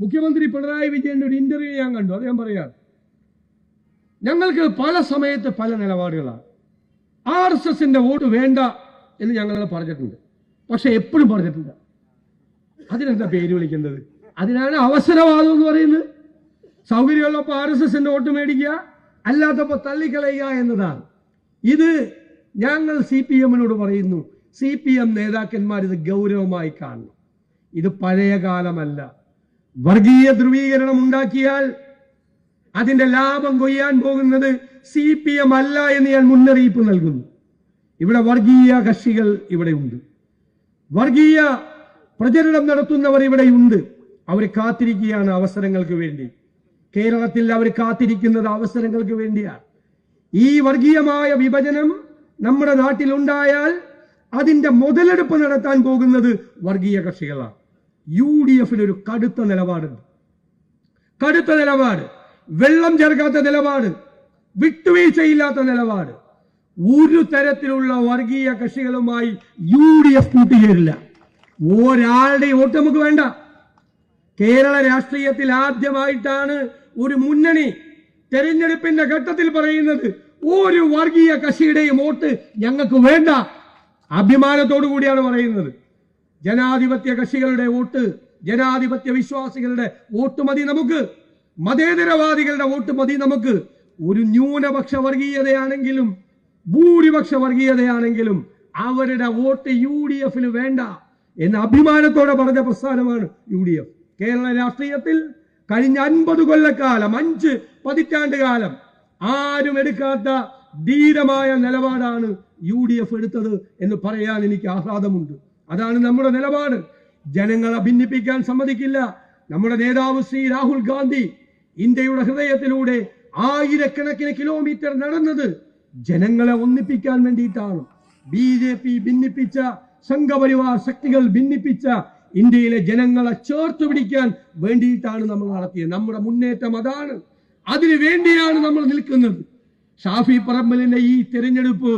മുഖ്യമന്ത്രി പിണറായി വിജയന്റെ ഒരു ഇന്റർവ്യൂ ഞാൻ കണ്ടു. ഞാൻ പറയാം ഞങ്ങൾക്ക് പല സമയത്ത് പല നിലപാടുകളാണ്. ആർ എസ് എസിന്റെ വോട്ട് വേണ്ട എന്ന് ഞങ്ങൾ പറഞ്ഞിട്ടുണ്ട്. പക്ഷെ എപ്പോഴും പറഞ്ഞിട്ടില്ല. അതിനെന്താ പേര് വിളിക്കുന്നത് അതിനാണ് അവസരവാദം എന്ന് പറയുന്നത്. സൗകര്യമുള്ളപ്പോൾ ആർ എസ് എസിന്റെ വോട്ട് മേടിക്കുക അല്ലാത്തപ്പോൾ തള്ളിക്കളയുക എന്നതാണ്. ഇത് ഞങ്ങൾ സി പി എമ്മിനോട് പറയുന്നു സി പി എം നേതാക്കന്മാർ ഇത് ഗൗരവമായി കാണണം. ഇത് പഴയ കാലമല്ല വർഗീയ ധ്രുവീകരണം ഉണ്ടാക്കിയാൽ അതിന്റെ ലാഭം കൊയ്യാൻ പോകുന്നത് സി പി എം അല്ല എന്ന് ഞാൻ മുന്നറിയിപ്പ് നൽകുന്നു. ഇവിടെ വർഗീയ കക്ഷികൾ ഇവിടെ ഉണ്ട്. വർഗീയ പ്രചരണം നടത്തുന്നവർ ഇവിടെയുണ്ട് അവർ കാത്തിരിക്കുകയാണ് അവസരങ്ങൾക്ക് വേണ്ടി. കേരളത്തിൽ അവർ കാത്തിരിക്കുന്നത് അവസരങ്ങൾക്ക് വേണ്ടിയാണ്. ഈ വർഗീയമായ വിഭജനം നമ്മുടെ നാട്ടിൽ ഉണ്ടായാൽ അതിന്റെ മുതലെടുപ്പ് നടത്താൻ പോകുന്നത് വർഗീയ കക്ഷികളാണ്. യു ഡി എഫിന് ഒരു കടുത്ത നിലപാടുണ്ട്. കടുത്ത നിലപാട്. വെള്ളം ചേർക്കാത്ത നിലപാട്. വിട്ടുവീഴ്ചയില്ലാത്ത നിലപാട്. ഒരു തരത്തിലുള്ള വർഗീയ കക്ഷികളുമായി യു ഡി എഫ് കൂട്ടുചേരില്ല. ഒരാളുടെ വോട്ട് നമുക്ക് വേണ്ട. കേരള രാഷ്ട്രീയത്തിൽ ആദ്യമായിട്ടാണ് ഒരു മുന്നണി തെരഞ്ഞെടുപ്പിന്റെ ഘട്ടത്തിൽ പറയുന്നത് ഒരു വർഗീയ കക്ഷിയുടെയും വോട്ട് ഞങ്ങൾക്ക് വേണ്ട. അഭിമാനത്തോടു കൂടിയാണ് പറയുന്നത്. ജനാധിപത്യ കക്ഷികളുടെ വോട്ട് ജനാധിപത്യ വിശ്വാസികളുടെ വോട്ട് മതി നമുക്ക്. മതേതരവാദികളുടെ വോട്ട് മതി നമുക്ക്. ഒരു ന്യൂനപക്ഷ വർഗീയതയാണെങ്കിലും ഭൂരിപക്ഷ വർഗീയതയാണെങ്കിലും അവരുടെ വോട്ട് യു ഡി എഫിന് വേണ്ട എന്ന അഭിമാനത്തോടെ പറഞ്ഞ പ്രസ്ഥാനമാണ് യു ഡി എഫ് കേരള രാഷ്ട്രീയത്തിൽ കഴിഞ്ഞ അൻപത് കൊല്ലക്കാലം അഞ്ച് പതിറ്റാണ്ട് കാലം ആരും എടുക്കാത്ത ധീരമായ നിലപാടാണ് യു ഡി എഫ് എടുത്തത് എന്ന് പറയാൻ എനിക്ക് ആഹ്ലാദമുണ്ട്. അതാണ് നമ്മുടെ നിലപാട്. ജനങ്ങളെ ഭിന്നിപ്പിക്കാൻ സമ്മതിക്കില്ല. നമ്മുടെ നേതാവ് ശ്രീ രാഹുൽ ഗാന്ധി ഇന്ത്യയുടെ ഹൃദയത്തിലൂടെ ആയിരക്കണക്കിന് കിലോമീറ്റർ നടന്നത് ജനങ്ങളെ ഒന്നിപ്പിക്കാൻ വേണ്ടിയിട്ടാണ്. ബി ജെ പി ഭിന്നിപ്പിച്ച സംഘപരിവാർ ശക്തികൾ ഭിന്നിപ്പിച്ച ഇന്ത്യയിലെ ജനങ്ങളെ ചേർത്ത് പിടിക്കാൻ വേണ്ടിയിട്ടാണ് നമ്മൾ നടത്തിയത്. നമ്മുടെ മുന്നേറ്റം അതാണ്. അതിനു വേണ്ടിയാണ് നമ്മൾ നിൽക്കുന്നത്. ഷാഫി പറമ്പലിന്റെ ഈ തിരഞ്ഞെടുപ്പ്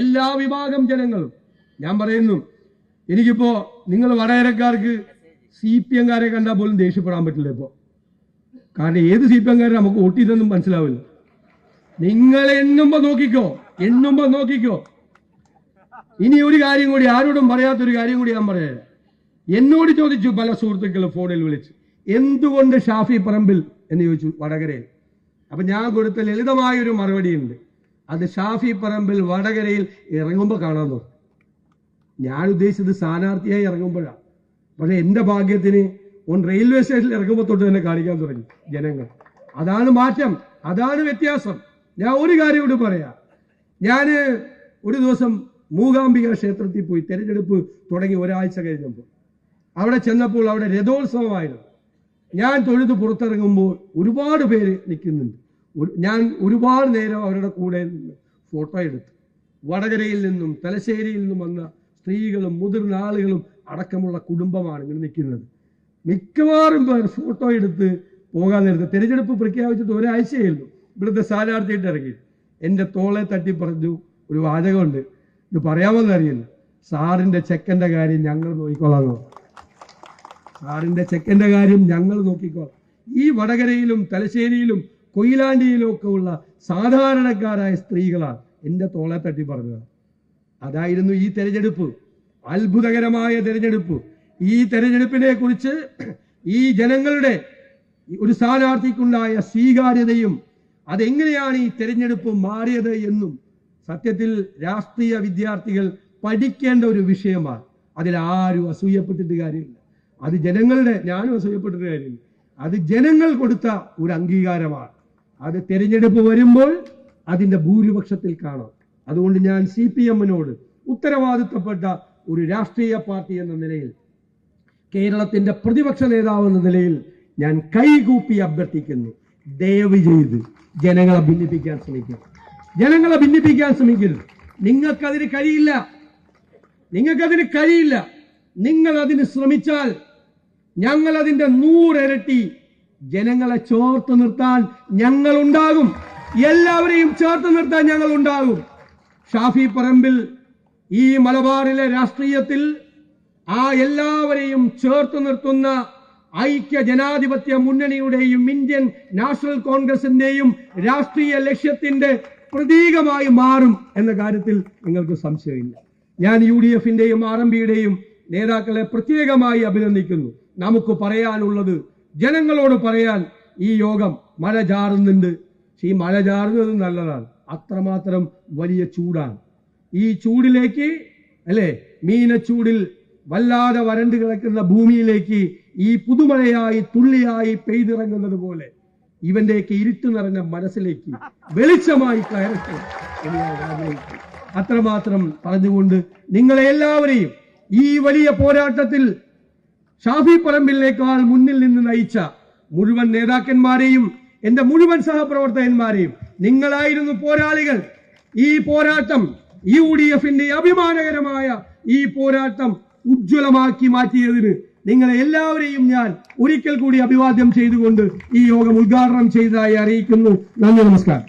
എല്ലാ വിഭാഗം ജനങ്ങളും ഞാൻ പറയുന്നു എനിക്കിപ്പോ നിങ്ങൾ വടകരക്കാർക്ക് സി പി എംകാരെ കണ്ടാൽ പോലും ദേഷ്യപ്പെടാൻ പറ്റില്ല ഇപ്പോ. കാരണം ഏത് സി പി എംകാരെ നമുക്ക് വോട്ട് ചെയ്തെന്നും മനസ്സിലാവില്ല. നിങ്ങൾ എണ്ണുമ്പോ നോക്കിക്കോ എണ്ണുമ്പോ നോക്കിക്കോ. ഇനി ഒരു കാര്യം കൂടി ആരോടും പറയാത്തൊരു കാര്യം കൂടി ഞാൻ പറയാം. എന്നോട് ചോദിച്ചു പല സുഹൃത്തുക്കളും ഫോണിൽ വിളിച്ച് എന്തുകൊണ്ട് ഷാഫി പറമ്പിൽ? എന്ന് ചോദിച്ചു വടകരയിൽ. അപ്പൊ ഞാൻ കൊടുത്ത ലളിതമായ ഒരു മറുപടി ഉണ്ട് അത് ഷാഫി പറമ്പിൽ വടകരയിൽ ഇറങ്ങുമ്പോൾ കാണാൻ നോക്കും. ഞാൻ ഉദ്ദേശിച്ചത് സ്ഥാനാർത്ഥിയായി ഇറങ്ങുമ്പോഴാണ് പക്ഷെ എന്റെ ഭാഗ്യത്തിന് ഓൺ റെയിൽവേ സ്റ്റേഷനിൽ ഇറങ്ങുമ്പോൾ തൊട്ട് തന്നെ കാണിക്കാൻ തുടങ്ങി ജനങ്ങൾ. അതാണ് മാറ്റം. അതാണ് വ്യത്യാസം. ഞാൻ ഒരു കാര്യം കൂടി പറയാം. ഞാൻ ഒരു ദിവസം മൂകാംബിക ക്ഷേത്രത്തിൽ പോയി തെരഞ്ഞെടുപ്പ് തുടങ്ങി ഒരാഴ്ച കഴിഞ്ഞപ്പോൾ. അവിടെ ചെന്നപ്പോൾ അവിടെ രഥോത്സവമായിരുന്നു. ഞാൻ തൊഴുത് പുറത്തിറങ്ങുമ്പോൾ ഒരുപാട് പേര് നിൽക്കുന്നുണ്ട്. ഞാൻ ഒരുപാട് നേരം അവരുടെ കൂടെ ഫോട്ടോ എടുത്തു. വടകരയിൽ നിന്നും തലശ്ശേരിയിൽ നിന്നും വന്ന സ്ത്രീകളും മുതിർന്ന ആളുകളും അടക്കമുള്ള കുടുംബമാണ് ഇവിടെ നിൽക്കുന്നത്. മിക്കവാറും പേർ ഫോട്ടോ എടുത്ത് പോകാൻ നേരത്തെ തിരഞ്ഞെടുപ്പ് പ്രഖ്യാപിച്ചിട്ട് ഒരാഴ്ചയായിരുന്നു ഇവിടുത്തെ സ്ഥാനാർത്ഥിയായിട്ട് ഇറങ്ങി. എന്റെ തോളെ തട്ടി പറഞ്ഞു ഒരു വാചകമുണ്ട്. ഇത് പറയാമെന്ന് അറിയില്ല. സാറിന്റെ ചെക്കന്റെ കാര്യം ഞങ്ങൾ നോക്കിക്കോളാം സാറിന്റെ ചെക്കന്റെ കാര്യം ഞങ്ങൾ നോക്കിക്കോളാം. ഈ വടകരയിലും തലശ്ശേരിയിലും കൊയിലാണ്ടിയിലും ഒക്കെ ഉള്ള സാധാരണക്കാരായ സ്ത്രീകളാണ് എന്റെ തോളെ തട്ടി പറഞ്ഞത്. അതായിരുന്നു ഈ തെരഞ്ഞെടുപ്പ്. അത്ഭുതകരമായ തെരഞ്ഞെടുപ്പ്. ഈ തെരഞ്ഞെടുപ്പിനെ കുറിച്ച് ഈ ജനങ്ങളുടെ ഒരു സ്ഥാനാർത്ഥിക്കുണ്ടായ സ്വീകാര്യതയും അതെങ്ങനെയാണ് ഈ തെരഞ്ഞെടുപ്പ് മാറിയത് എന്നും സത്യത്തിൽ രാഷ്ട്രീയ വിദ്യാർത്ഥികൾ പഠിക്കേണ്ട ഒരു വിഷയമാണ്. അതിൽ ആരും അസൂയപ്പെട്ടിട്ട് കാര്യമില്ല. അത് ജനങ്ങളുടെ ഞാനും അസൂയപ്പെട്ടിട്ട് കാര്യമില്ല. അത് ജനങ്ങൾ കൊടുത്ത ഒരു അംഗീകാരമാണ്. അത് തെരഞ്ഞെടുപ്പ് വരുമ്പോൾ അതിന്റെ ഭൂരിപക്ഷത്തിൽ കാണാം. അതുകൊണ്ട് ഞാൻ സി പി എമ്മിനോട് ഉത്തരവാദിത്തപ്പെട്ട ഒരു രാഷ്ട്രീയ പാർട്ടി എന്ന നിലയിൽ കേരളത്തിന്റെ പ്രതിപക്ഷ നേതാവ് എന്ന നിലയിൽ ഞാൻ കൈകൂപ്പി അഭ്യർത്ഥിക്കുന്നു. ദയവ് ചെയ്ത് ജനങ്ങളെ ഭിന്നിപ്പിക്കാൻ ശ്രമിക്കരുത് ജനങ്ങളെ ഭിന്നിപ്പിക്കാൻ ശ്രമിക്കരുത്. നിങ്ങൾക്കതിന് കഴിയില്ല. നിങ്ങൾക്കതിന് കഴിയില്ല. നിങ്ങൾ അതിന് ശ്രമിച്ചാൽ ഞങ്ങൾ അതിന്റെ നൂറിരട്ടി ജനങ്ങളെ ചേർത്ത് നിർത്താൻ ഞങ്ങൾ ഉണ്ടാകും എല്ലാവരെയും ചേർത്ത് നിർത്താൻ ഞങ്ങൾ ഉണ്ടാകും ഷാഫി പറമ്പിൽ ഈ മലബാറിലെ രാഷ്ട്രീയത്തിൽ ആ എല്ലാവരെയും ചേർത്ത് നിർത്തുന്ന ഐക്യ ജനാധിപത്യ മുന്നണിയുടെയും ഇന്ത്യൻ നാഷണൽ കോൺഗ്രസിന്റെയും രാഷ്ട്രീയ ലക്ഷ്യത്തിന്റെ പ്രതീകമായി മാറും എന്ന കാര്യത്തിൽ നിങ്ങൾക്ക് സംശയമില്ല. ഞാൻ യു ഡി എഫിന്റെയും ആർ എം പിയുടെയും നേതാക്കളെ പ്രത്യേകമായി അഭിനന്ദിക്കുന്നു. നമുക്ക് പറയാനുള്ളത് ജനങ്ങളോട് പറയാൻ ഈ യോഗം മഴ ചാറുന്നുണ്ട്. ഈ മഴ ചാറുന്നത് നല്ലതാണ്. അത്രമാത്രം വലിയ ചൂടാണ്. ഈ ചൂടിലേക്ക് അല്ലെ മീനച്ചൂടിൽ വല്ലാതെ വരണ്ടു കിടക്കുന്ന ഭൂമിയിലേക്ക് ഈ പുതുമഴയായി തുള്ളിയായി പെയ്തിറങ്ങുന്നത് പോലെ ഇവന്റെയൊക്കെ ഇരുട്ട് നിറഞ്ഞ മനസ്സിലേക്ക് വെളിച്ചമായി കയറട്ടെ അത്രമാത്രം പറഞ്ഞുകൊണ്ട് നിങ്ങളെ എല്ലാവരെയും ഈ വലിയ പോരാട്ടത്തിൽ ഷാഫി പറമ്പിലേക്കാൾ മുന്നിൽ നിന്ന് നയിച്ച മുഴുവൻ നേതാക്കന്മാരെയും എന്റെ മുഴുവൻ സഹപ്രവർത്തകന്മാരെയും നിങ്ങളായിരുന്നു പോരാളികൾ. ഈ പോരാട്ടം യു ഡി എഫിന്റെ അഭിമാനകരമായ ഈ പോരാട്ടം ഉജ്ജ്വലമാക്കി മാറ്റിയതിന് നിങ്ങളെ എല്ലാവരെയും ഞാൻ ഒരിക്കൽ കൂടി അഭിവാദ്യം ചെയ്തുകൊണ്ട് ഈ യോഗം ഉദ്ഘാടനം ചെയ്തതായി അറിയിക്കുന്നു. നന്ദി നമസ്കാരം.